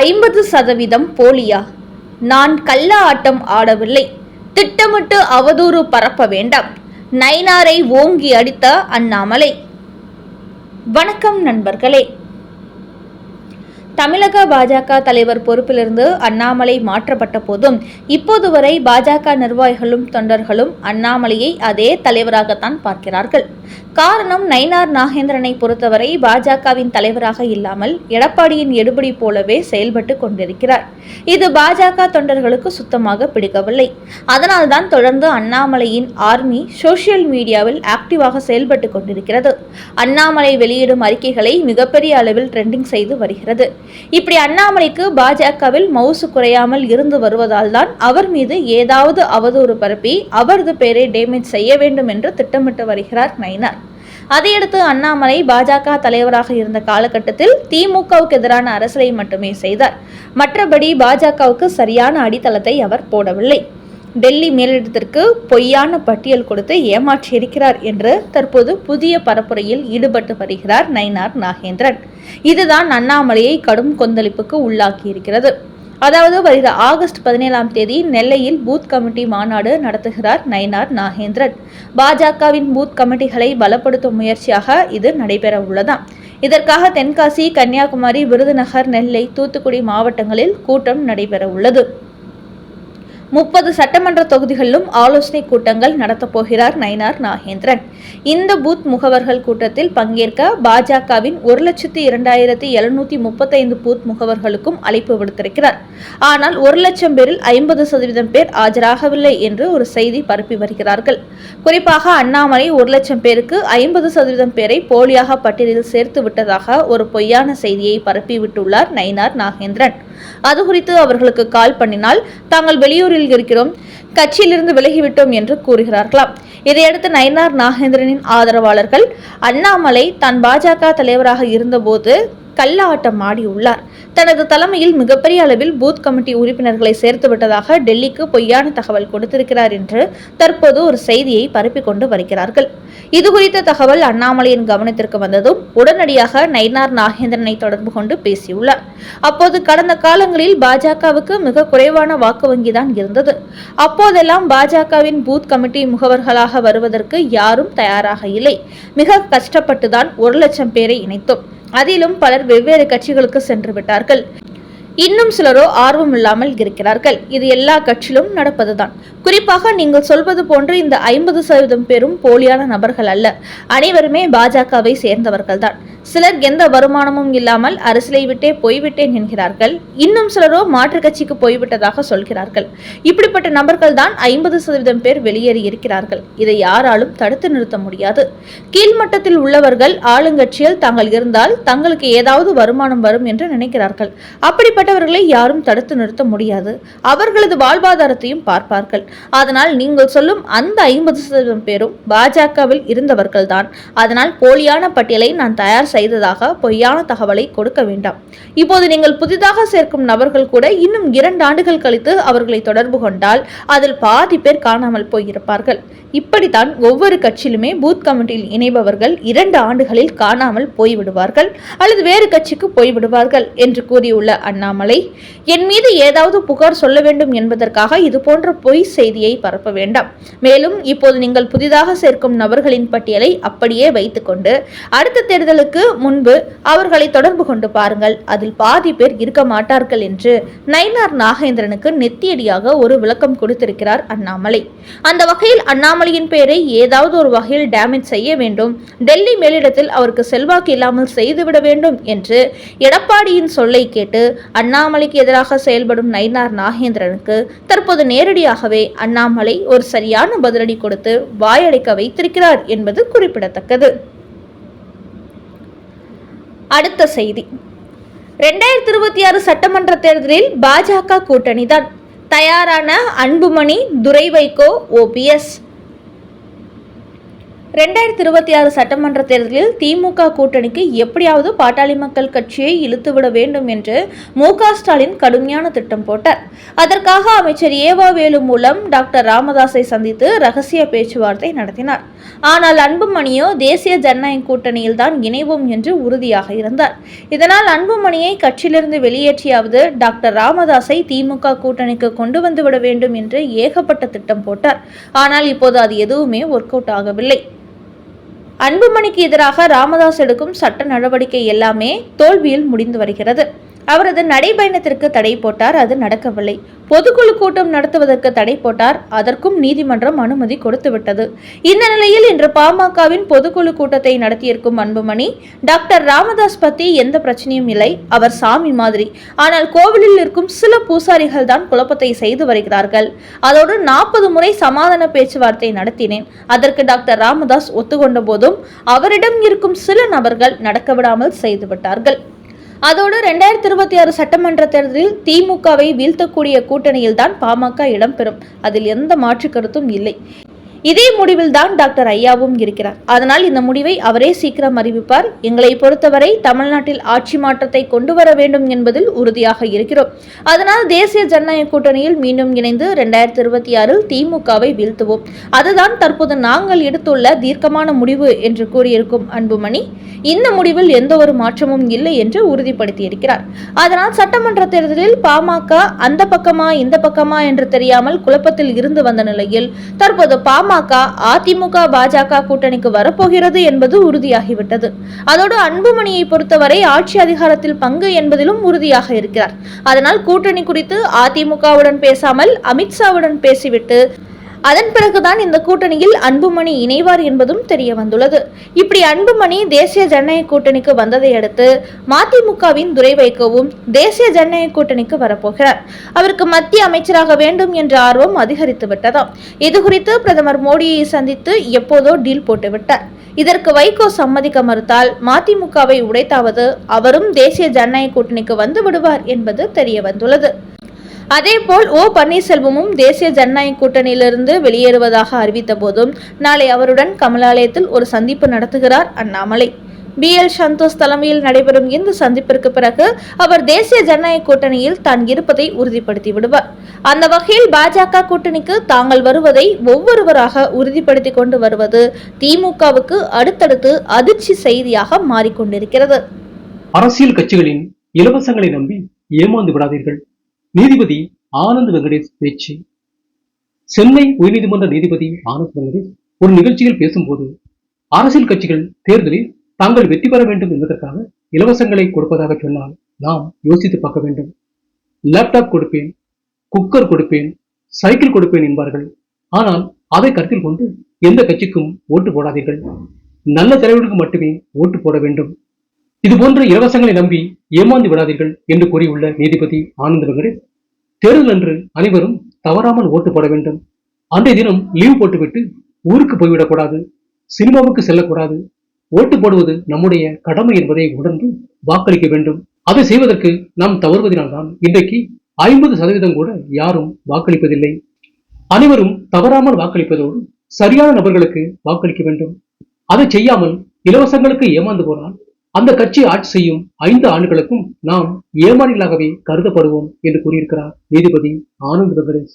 ஐம்பது சதவீதம் போலியா? நான் கள்ள ஆட்டம் ஆடவில்லை. திட்டமிட்டு அவதூறு பரப்ப வேண்டாம். நைனாரை ஓங்கி அடித்த அண்ணாமலை. வணக்கம் நண்பர்களே. தமிழக பாஜக தலைவர் பொறுப்பிலிருந்து அண்ணாமலை மாற்றப்பட்ட போதும் இப்போது வரை பாஜக நிர்வாகிகளும் தொண்டர்களும் அண்ணாமலையை அதே தலைவராகத்தான் பார்க்கிறார்கள். காரணம் நயினார் நாகேந்திரனை பொறுத்தவரை பாஜகவின் தலைவராக இல்லாமல் எடப்பாடியின் எடுபடி போலவே செயல்பட்டு கொண்டிருக்கிறார். இது பாஜக தொண்டர்களுக்கு சுத்தமாக பிடிக்கவில்லை. அதனால்தான் தொடர்ந்து அண்ணாமலையின் ஆர்மி சோசியல் மீடியாவில் ஆக்டிவாக செயல்பட்டு கொண்டிருக்கிறது. அண்ணாமலை வெளியிடும் அறிக்கைகளை மிகப்பெரிய அளவில் ட்ரெண்டிங் செய்து வருகிறது. இப்படி அண்ணாமலைக்கு பாஜகவில் மவுசு குறையாமல் இருந்து வருவதால் தான் அவர் மீது ஏதாவது அவதூறு பரப்பி அவரது பெயரை டேமேஜ் செய்ய வேண்டும் என்று திட்டமிட்டு வருகிறார் நயினார். அதையடுத்து அண்ணாமலை பாஜக தலைவராக இருந்த காலகட்டத்தில் திமுகவுக்கு எதிரான அரசியலை மட்டுமே செய்தார். மற்றபடி பாஜகவுக்கு சரியான அடித்தளத்தை அவர் போடவில்லை. டெல்லி மேலிடத்திற்கு பொய்யான பட்டியல் கொடுத்து ஏமாற்றியிருக்கிறார் என்று தற்போது புதிய பரப்புரையில் ஈடுபட்டு வருகிறார் நயினார் நாகேந்திரன். இதுதான் அண்ணாமலையை கடும் கொந்தளிப்புக்கு உள்ளாக்கியிருக்கிறது. அதாவது வருகிற ஆகஸ்ட் பதினேழாம் தேதி நெல்லையில் பூத் கமிட்டி மாநாடு நடத்துகிறார் நயினார் நாகேந்திரன். பாஜகவின் பூத் கமிட்டிகளை பலப்படுத்தும் முயற்சியாக இது நடைபெற உள்ளதாம். இதற்காக தென்காசி கன்னியாகுமரி விருதுநகர் நெல்லை தூத்துக்குடி மாவட்டங்களில் கூட்டம் நடைபெற உள்ளது. முப்பது சட்டமன்ற தொகுதிகளிலும் ஆலோசனை கூட்டங்கள் நடத்தப் போகிறார் நயினார் நாகேந்திரன். இந்த பூத் முகவர்கள் கூட்டத்தில் பங்கேற்க பாஜகவின் ஒரு லட்சத்தி இரண்டாயிரத்தி எழுநூத்தி முப்பத்தைந்து பூத் முகவர்களுக்கும் அழைப்பு விடுத்திருக்கிறார். ஆனால் ஒரு லட்சம் பேரில் ஐம்பது சதவீதம் பேர் ஆஜராகவில்லை என்று ஒரு செய்தி பரப்பி வருகிறார்கள். குறிப்பாக அண்ணாமலை ஒரு லட்சம் பேருக்கு ஐம்பது சதவீதம் பேரை போலியாக பட்டியலில் சேர்த்து விட்டதாக ஒரு பொய்யான செய்தியை பரப்பிவிட்டுள்ளார் நயினார் நாகேந்திரன். அது குறித்து அவர்களுக்கு கால் பண்ணினால் தாங்கள் வெளியூரில் இருக்கிறோம். கட்சியிலிருந்து விலகிவிட்டோம் என்று கூறுகிறார்களாம். இதையடுத்து நயனார் நாகேந்திரனின் ஆதரவாளர்கள் அண்ணாமலை தான் பாஜக தலைவராக இருந்தபோது கல்லாட்டம் ஆடியுள்ளார் தனது தலைமையில் மிகப்பெரிய அளவில் பூத் கமிட்டி உறுப்பினர்களை சேர்த்து விட்டதாக டெல்லிக்கு பொய்யான தகவல் கொடுத்திருக்கிறார் என்று தற்போது ஒரு செய்தியை பரப்பிக் கொண்டு வருகிறார்கள். இது குறித்த தகவல் அண்ணாமலையின் கவனத்திற்கு வந்ததும் உடனடியாக நயினார் நாகேந்திரனை தொடர்பு கொண்டு பேசியுள்ளார். அப்போது கடந்த காலங்களில் பாஜகவுக்கு மிக குறைவான வாக்கு வங்கிதான் இருந்தது. அப்போதெல்லாம் பாஜகவின் பூத் கமிட்டி முகவர்களாக வருவதற்கு யாரும் தயாராக இல்லை. மிக கஷ்டப்பட்டுதான் ஒரு லட்சம் பேரை இணைத்தோம். அதிலும் பலர் வெவ்வேறு கட்சிகளுக்கு சென்று விட்டார்கள். இன்னும் சிலரோ ஆர்வம் இல்லாமல் இருக்கிறார்கள். இது எல்லா கட்சியிலும் நடப்பதுதான். குறிப்பாக நீங்கள் சொல்வது போன்று இந்த ஐம்பது சதவீதம் பேரும் போலியான நபர்கள் அல்ல. அனைவருமே பாஜகவை சேர்ந்தவர்கள்தான். சிலர் எந்த வருமானமும் இல்லாமல் அரசியலை விட்டே போய்விட்டேன் என்கிறார்கள். இன்னும் சிலரோ மாற்றுக் கட்சிக்கு போய்விட்டதாக சொல்கிறார்கள். இப்படிப்பட்ட நபர்கள் தான் ஐம்பது சதவீதம் பேர் வெளியேறி இருக்கிறார்கள். இதை யாராலும் தடுத்து நிறுத்த முடியாது. கீழ்மட்டத்தில் உள்ளவர்கள் ஆளுங்கட்சியில் தாங்கள் இருந்தால் தங்களுக்கு ஏதாவது வருமானம் வரும் என்று நினைக்கிறார்கள். அப்படிப்பட்ட அப்படிப்பட்டவர்களை யாரும் தடுத்து நிறுத்த முடியாது. அவர்களது வாழ்வாதாரத்தையும் பார்ப்பார்கள். அதனால் நீங்கள் சொல்லும் அந்த ஐம்பது சதவீதம் பேரும் பாஜகவில் இருந்தவர்கள்தான். அதனால் போலியான பட்டியலை நான் தயார் செய்ததாக பொய்யான தகவலை கொடுக்க வேண்டாம். இப்போது நீங்கள் புதிதாக சேர்க்கும் நபர்கள் கூட இன்னும் இரண்டு ஆண்டுகள் கழித்து அவர்களை தொடர்பு கொண்டால் அதில் பாதி பேர் காணாமல் போயிருப்பார்கள். இப்படித்தான் ஒவ்வொரு கட்சியிலுமே பூத் கமிட்டியில் இணைபவர்கள் இரண்டு ஆண்டுகளில் காணாமல் போய்விடுவார்கள் அல்லது வேறு கட்சிக்கு போய்விடுவார்கள் என்று கூறியுள்ள அண்ணாமலை. என் மீது ஏதாவது புகார் சொல்ல வேண்டும் என்பதற்காக இது போன்ற பொய் செய்தியை பரப்ப வேண்டாம். மேலும் இப்போது நீங்கள் புதிதாக சேர்க்கும் நபர்களின் பட்டியலை அப்படியே வைத்துக்கொண்டு அடுத்த தேர்தலுக்கு முன்பு அவர்களை தொடர்பு கொண்டு பாருங்கள். அதில் பாதி பேர் இருக்க மாட்டார்கள் என்று நயினார் நாகேந்திரனுக்கு நெத்தியடியாக ஒரு விளக்கம் கொடுத்திருக்கிறார் அண்ணாமலை. அந்த வகையில் அண்ணாமலையின் பெயரை ஏதாவது ஒரு வகையில் டேமேஜ் செய்ய வேண்டும். டெல்லி மேலிடத்தில் அவருக்கு செல்வாக்கு இல்லாமல் செய்துவிட வேண்டும் என்று எடப்பாடியின் சொல்லை கேட்டு அண்ணாமலைக்கு எதிராக செயல்படும் நயினார் நாகேந்திரனுக்கு தற்போது நேரடியாகவே அண்ணாமலை ஒரு சரியான பதிலடி கொடுத்து வாயடைக்க வைத்திருக்கிறார் என்பது குறிப்பிடத்தக்கது. அடுத்த செய்தி. ரெண்டாயிரத்தி இருபத்தி ஆறு சட்டமன்ற தேர்தலில் பாஜக கூட்டணிதான். தயாரான அன்புமணி துரை வைகோ ஓபிஎஸ் ரெண்டாயிரத்தி இருபத்தி ஆறு சட்டமன்ற தேர்தலில் திமுக கூட்டணிக்கு எப்படியாவது பாட்டாளி மக்கள் கட்சியை இழுத்துவிட வேண்டும் என்று மு ஸ்டாலின் கடுமையான திட்டம் போட்டார். அதற்காக அமைச்சர் ஏவா வேலு மூலம் டாக்டர் ராமதாஸை சந்தித்து ரகசிய பேச்சுவார்த்தை நடத்தினார். ஆனால் அன்புமணியோ தேசிய ஜனநாயக கூட்டணியில் தான் இணைவோம் என்று உறுதியாக இருந்தார். இதனால் அன்புமணியை கட்சியிலிருந்து வெளியேற்றியாவது டாக்டர் ராமதாஸை திமுக கூட்டணிக்கு கொண்டு வந்துவிட வேண்டும் என்று ஏகப்பட்ட திட்டம் போட்டார். ஆனால் இப்போது அது எதுவுமே ஒர்க் அவுட் ஆகவில்லை. அன்புமணிக்கு எதிராக ராமதாஸ் எடுக்கும் சட்ட நடவடிக்கை எல்லாமே தோல்வியில் முடிந்து வருகிறது. அவரது நடைபயணத்திற்கு தடை போட்டார் அது நடக்கவில்லை. பொதுக்குழு கூட்டம் நடத்துவதற்கு தடை போட்டார் அதற்கும் நீதிமன்றம் அனுமதி கொடுத்துவிட்டது இந்த நிலையில் இன்று பாமகவின் பொதுக்குழு கூட்டத்தை நடத்தியிருக்கும் அன்புமணி டாக்டர் ராமதாஸ் பத்தி எந்த பிரச்சனையும் இல்லை அவர் சாமி மாதிரி. ஆனால் கோவிலில் இருக்கும் சில பூசாரிகள் தான் குழப்பத்தை செய்து வருகிறார்கள். அதோடு நாற்பது முறை சமாதான பேச்சுவார்த்தை நடத்தினேன். அதற்கு டாக்டர் ராமதாஸ் ஒத்துக்கொண்ட போதும் அவரிடம் இருக்கும் சில நபர்கள் நடக்க விடாமல் செய்துவிட்டார்கள் அதோடு ரெண்டாயிரத்தி இருபத்தி ஆறு சட்டமன்ற தேர்தலில் திமுகவை வீழ்த்தக்கூடிய கூட்டணியில்தான் பாமக இடம்பெறும் அதில் எந்த மாற்று கருத்தும் இல்லை. இதே முடிவில் தான் டாக்டர் ஐயாவும் இருக்கிறார். அதனால் இந்த முடிவை அவரே சீக்கிரம் அறிவிப்பார். எங்களை பொறுத்தவரை தமிழ்நாட்டில் ஆட்சி மாற்றத்தை கொண்டு வர வேண்டும் என்பதில் உறுதியாக இருக்கிறோம். அதனால் தேசிய ஜனநாயக கூட்டணியில் மீண்டும் இணைந்து ரெண்டாயிரத்தி இருபத்தி ஆறில் திமுகவை வீழ்த்துவோம். அதுதான் தற்போது நாங்கள் எடுத்துள்ள தீர்க்கமான முடிவு என்று கூறியிருக்கும் அன்புமணி. இந்த முடிவில் எந்த ஒரு மாற்றமும் இல்லை என்று உறுதிப்படுத்தியிருக்கிறார். அதனால் சட்டமன்ற தேர்தலில் பாமக அந்த பக்கமா இந்த பக்கமா என்று தெரியாமல் குழப்பத்தில் இருந்து வந்த நிலையில் தற்போது பாமக அதிமுக பாஜக கூட்டணிக்கு வரப்போகிறது என்பது உறுதியாகிவிட்டது. அதோடு அன்புமணியை பொறுத்தவரை ஆட்சி அதிகாரத்தில் பங்கு என்பதிலும் உறுதியாக இருக்கிறார். அதனால் கூட்டணி குறித்து அதிமுகவுடன் பேசாமல் அமித்ஷாவுடன் பேசிவிட்டு அதன் பிறகுதான் இந்த கூட்டணியில் அன்புமணி இணைவார் என்பதும் தெரிய வந்துள்ளது இப்படி அன்புமணி தேசிய ஜனநாயக கூட்டணிக்கு வந்ததை அடுத்து மதிமுகவின் துரை வைக்கவும் தேசிய ஜனநாயக கூட்டணிக்கு வரப்போகிறார். அவருக்கு மத்திய அமைச்சராக வேண்டும் என்ற ஆர்வம் அதிகரித்து விட்டதாம் இது குறித்து பிரதமர் மோடியை சந்தித்து எப்போதோ டீல் போட்டுவிட்டார் இதற்கு வைகோ சம்மதிக்க மறுத்தால் மதிமுகவை உடைத்தாவது அவரும் தேசிய ஜனநாயக கூட்டணிக்கு வந்து விடுவார் என்பது தெரிய வந்துள்ளது அதேபோல் ஓ பன்னீர்செல்வமும் தேசிய ஜனநாயக கூட்டணியிலிருந்து வெளியேறுவதாக அறிவித்த போதும் நாளை அவருடன் கமலாலயத்தில் ஒரு சந்திப்பு நடத்துகிறார் அண்ணாமலை. பி. எல். சந்தோஷ் தலைமையில் நடைபெறும் இந்த சந்திப்பிற்கு பிறகு அவர் தேசிய ஜனநாயக கூட்டணியில் தான் இருப்பதை உறுதிப்படுத்தி விடுவார் அந்த வகையில் பாஜக கூட்டணிக்கு தாங்கள் வருவதை ஒவ்வொருவராக உறுதிப்படுத்தி கொண்டு வருவது திமுகவுக்கு அடுத்தடுத்து அதிர்ச்சி செய்தியாக மாறிக்கொண்டிருக்கிறது. அரசியல் கட்சிகளின் இலவசங்களை நம்பி ஏமாந்து விடாதீர்கள். நீதிபதி ஆனந்த் வெங்கடேஷ் பேச்சு. சென்னை உயர்நீதிமன்ற நீதிபதி ஆனந்த் வெங்கடேஷ் ஒரு நிகழ்ச்சியில் பேசும்போது அரசியல் கட்சிகள் தேர்தலில் தாங்கள் வெற்றி பெற வேண்டும் என்பதற்காக இலவசங்களை கொடுப்பதாக சொன்னால் நாம் யோசித்து பார்க்க வேண்டும். லேப்டாப் கொடுப்பேன் குக்கர் கொடுப்பேன் சைக்கிள் கொடுப்பேன் என்பார்கள். ஆனால் அதை கருத்தில் கொண்டு எந்த கட்சிக்கும் ஓட்டு போடாதீர்கள். நல்ல தலைவர்களுக்கு மட்டுமே ஓட்டு போட வேண்டும். இது போன்ற இலவசங்களை நம்பி ஏமாந்து விடாதீர்கள் என்று கூறியுள்ள நீதிபதி ஆனந்த வெங்கடேஷ் தேர்தல் அன்று அனைவரும் தவறாமல் ஓட்டு போட வேண்டும். அன்றைய தினம் லீவ் போட்டுவிட்டு ஊருக்கு போய்விடக்கூடாது சினிமாவுக்கு செல்லக்கூடாது. ஓட்டு போடுவது நம்முடைய கடமை என்பதை உணர்ந்து வாக்களிக்க வேண்டும். அதை செய்வதற்கு நாம் தவறுவதனால்தான் இன்றைக்கு ஐம்பது சதவீதம் கூட யாரும் வாக்களிப்பதில்லை. அனைவரும் தவறாமல் வாக்களிப்பதோடு சரியான நபர்களுக்கு வாக்களிக்க வேண்டும். அதை செய்யாமல் இலவசங்களுக்கு ஏமாந்து போனால் அந்த கட்சி ஆட்சி செய்யும் ஐந்து ஆண்டுகளுக்கும் நாம் ஏமாளிகளாகவே கருதப்படுவோம் என்று கூறியிருக்கிறார் நீதிபதி ஆனந்த் பிரதேஷ்.